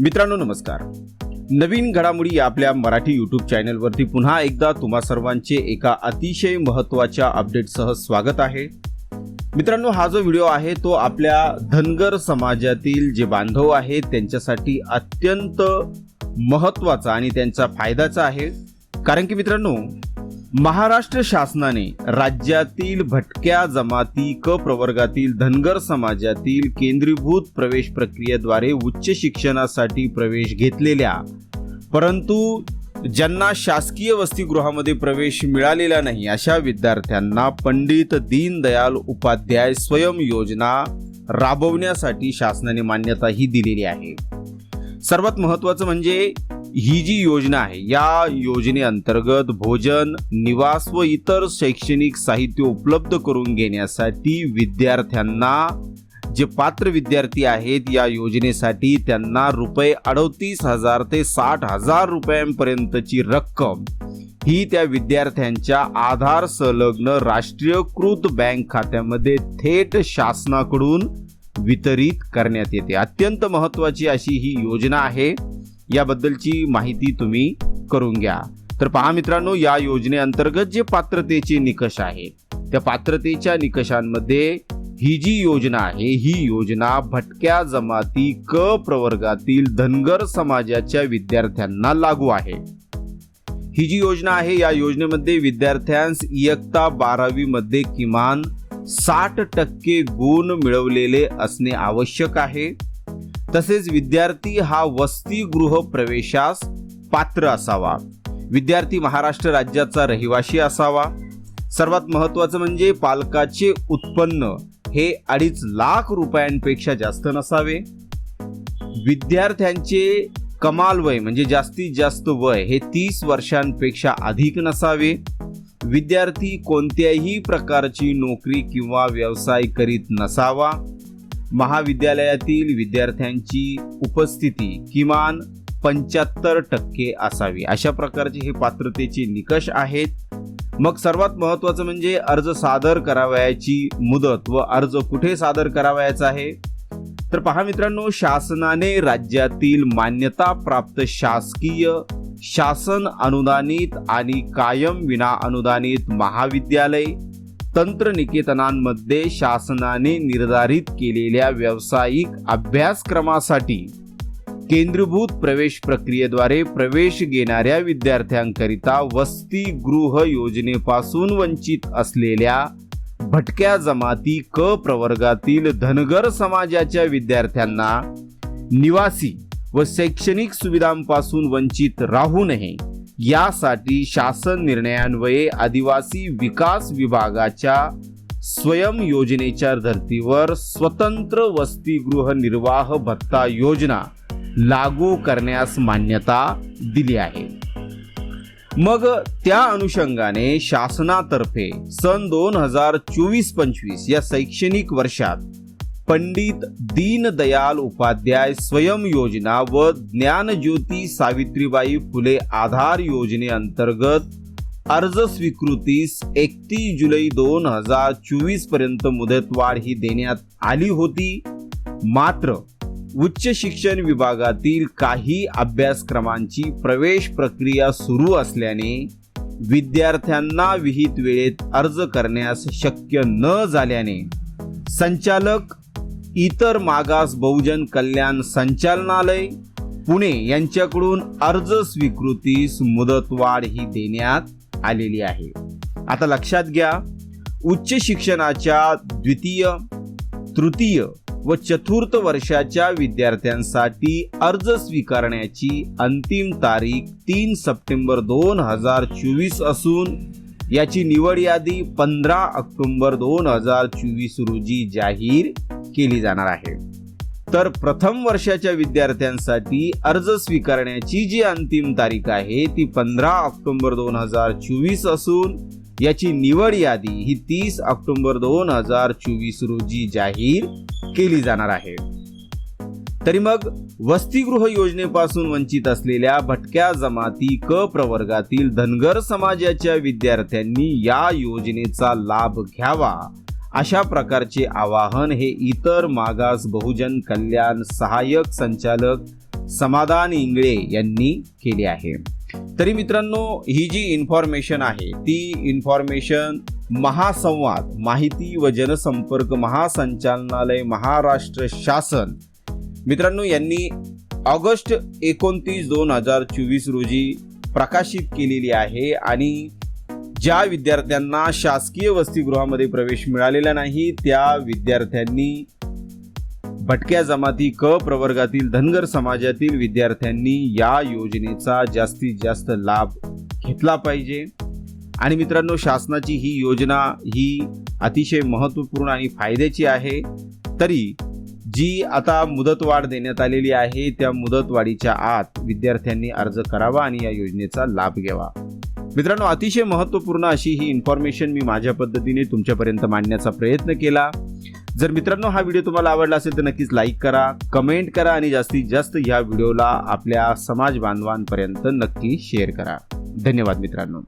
मित्रांनो नमस्कार. नवीन घडामोडी आपल्या मराठी यूट्यूब चॅनलवरती पुन्हा एकदा तुम्हा सर्वांचे एका अतिशय महत्त्वाच्या अपडेटसह स्वागत आहे. मित्रांनो हा जो व्हिडिओ आहे तो आपल्या धनगर समाजातील जे बांधव आहेत त्यांच्यासाठी अत्यंत महत्त्वाचा आणि त्यांचा फायद्याचा आहे. कारण की मित्रांनो महाराष्ट्र शासनाने राज्यातील भटक्या जमाती क प्रवर्गातील धनगर समाजातील केंद्रीभूत प्रवेश प्रक्रियेद्वारे उच्च शिक्षणासाठी प्रवेश घेतलेल्या परंतु ज्यांना शासकीय वसतिगृहामध्ये प्रवेश मिळालेला नाही अशा विद्यार्थ्यांना पंडित दीनदयाल उपाध्याय स्वयं योजना राबवण्यासाठी शासनाने मान्यताही दिलेली आहे. सर्वात महत्त्वाचं म्हणजे ही जी योजना आहे या योजनेअंतर्गत भोजन निवास व इतर शैक्षणिक साहित्य उपलब्ध करून घेण्यासाठी विद्यार्थ्यांना जे पात्र विद्यार्थी आहेत या योजनेसाठी त्यांना रुपये अडतीस हजार ते साठ हजार रुपयांपर्यंतची रक्कम ही त्या विद्यार्थ्यांच्या आधार संलग्न राष्ट्रीयकृत बँक खात्यामध्ये थेट शासनाकडून वितरित करण्यात येते. अत्यंत महत्त्वाची अशी ही योजना आहे. याबद्दलची माहिती तुम्ही करून घ्या. तर पहा मित्रांनो या योजनेअंतर्गत जे पात्रतेचे निकष आहेत त्या पात्रतेच्या निकषांमध्ये ही जी योजना आहे ही योजना भटक्या जमाती क प्रवर्गातील धनगर समाजाच्या विद्यार्थ्यांना लागू आहे. ही जी योजना आहे या योजनेमध्ये विद्यार्थ्यांस इयत्ता बारावी मध्ये किमान साठ टक्के गुण मिळवलेले असणे आवश्यक आहे. तसेच विद्यार्थी हा वसतिगृह प्रवेशास पात्र असावा. विद्यार्थी महाराष्ट्र राज्याचा रहिवासी असावा. सर्वात महत्वाचं म्हणजे पालकाचे उत्पन्न हे अडीच लाख रुपयांपेक्षा जास्त नसावे. विद्यार्थ्यांचे कमाल वय म्हणजे जास्तीत जास्त वय हे तीस वर्षांपेक्षा अधिक नसावे. विद्यार्थी कोणत्याही प्रकारची नोकरी किंवा व्यवसाय करीत नसावा. महाविद्यालयातील विद्यार्थ्यांची उपस्थिती किमान पंच्याहत्तर टक्के असावी. अशा प्रकारचे हे पात्रतेचे निकष आहेत. मग सर्वात महत्वाचं म्हणजे अर्ज सादर करावयाची मुदत व अर्ज कुठे सादर करावयाचा आहे? तर पहा मित्रांनो शासनाने राज्यातील मान्यता प्राप्त शासकीय शासन अनुदानित आणि कायम विना अनुदानित महाविद्यालय तंत्रनिकेतनांमध्ये शासनाने निर्धारित केलेल्या व्यावसायिक अभ्यासक्रमासाठी केंद्रभूत प्रवेश प्रक्रियेद्वारे प्रवेश घेणाऱ्या विद्यार्थ्यांकरिता वसतिगृह योजनेपासून वंचित असलेल्या भटक्या जमाती क प्रवर्गातील धनगर समाजाच्या विद्यार्थ्यांना निवासी व शैक्षणिक सुविधांपासून वंचित राहू नये. यासाठी शासन निर्णयान्वये आदिवासी विकास विभागाच्या स्वयं योजनेच्या धर्तीवर स्वतंत्र वसतिगृह निर्वाह भत्ता योजना लागू करण्यास मान्यता दिली आहे. मग त्या अनुषंगाने शासनातर्फे सन दोन हजार चोवीस पंचवीस या शैक्षणिक वर्षात पंडित दीनदयाल उपाध्याय स्वयं योजना व ज्ञानज्योती सावित्रीबाई फुले आधार योजनेअंतर्गत अर्ज स्वीकृतीस एकतीस जुलै दोन हजार चोवीसपर्यंत मुदतवाढ ही देण्यात आली होती. मात्र उच्च शिक्षण विभागातील काही अभ्यासक्रमांची प्रवेश प्रक्रिया सुरू असल्याने विद्यार्थ्यांना विहित वेळेत अर्ज करण्यास शक्य न झाल्याने संचालक इतर मागास बहुजन कल्याण संचालनालय पुणे यांच्याकडून अर्ज स्वीकृतीस मुदतवाढ ही देण्यात आलेली आहे. आता लक्षात घ्या उच्च शिक्षणाच्या द्वितीय तृतीय व चतुर्थ वर्षाच्या विद्यार्थ्यांसाठी अर्ज स्वीकारण्याची अंतिम तारीख तीन सप्टेंबर दोन हजार चोवीस असून याची निवड यादी पंधरा ऑक्टोबर दोन हजार चोवीस रोजी जाहीर केली जाणार आहे. तर प्रथम वर्षाच्या विद्यार्थ्यांसाठी अर्ज स्वीकारण्याची जी अंतिम तारीख आहे ती पंधरा ऑक्टोबर दोन हजार चोवीस असून याची निवड यादी ही तीस ऑक्टोबर दोन हजार चोवीस रोजी जाहीर केली जाणार आहे. तरी मग वसतिगृह योजनेपासून वंचित असलेल्या भटक्या जमाती क प्रवर्गातील धनगर समाजाच्या विद्यार्थ्यांनी या योजनेचा लाभ घ्यावा. अशा प्रकारचे आवाहन हे इतर मागास बहुजन कल्याण सहाय्यक संचालक समाधान इंगळे यांनी केले आहे. तरी मित्रांनो ही जी इन्फॉर्मेशन आहे ती इन्फॉर्मेशन महासंवाद माहिती व जनसंपर्क महासंचालनालय महाराष्ट्र शासन मित्रांनो यांनी ऑगस्ट एकोणतीस दोन हजार चोवीस रोजी प्रकाशित केलेली आहे आणि ज्या विद्यार्थ्यांना शासकीय वसतिगृहामध्ये प्रवेश मिळालेला नाही त्या विद्यार्थ्यांनी भटक्या जमाती क प्रवर्गातील धनगर समाजातील विद्यार्थ्यांनी या योजनेचा जास्तीत जास्त लाभ घेतला पाहिजे. आणि मित्रांनो शासनाची ही योजना ही अतिशय महत्त्वपूर्ण आणि फायद्याची आहे. तरी जी आता मुदतवाढ देण्यात आलेली आहे त्या मुदतवाढीच्या आत विद्यार्थ्यांनी अर्ज करावा आणि या योजनेचा लाभ घ्यावा. मित्रांनो अतिशय महत्त्वपूर्ण अशी ही इन्फॉर्मेशन मी माझ्या पद्धतीने तुमच्यापर्यंत मांडण्याचा प्रयत्न केला. जर मित्रांनो हा व्हिडिओ तुम्हाला आवडला असेल तर नक्कीच लाईक करा कमेंट करा आणि जास्तीत जास्त या व्हिडिओला आपल्या समाज बांधवांपर्यंत नक्की शेअर करा. धन्यवाद मित्रांनो.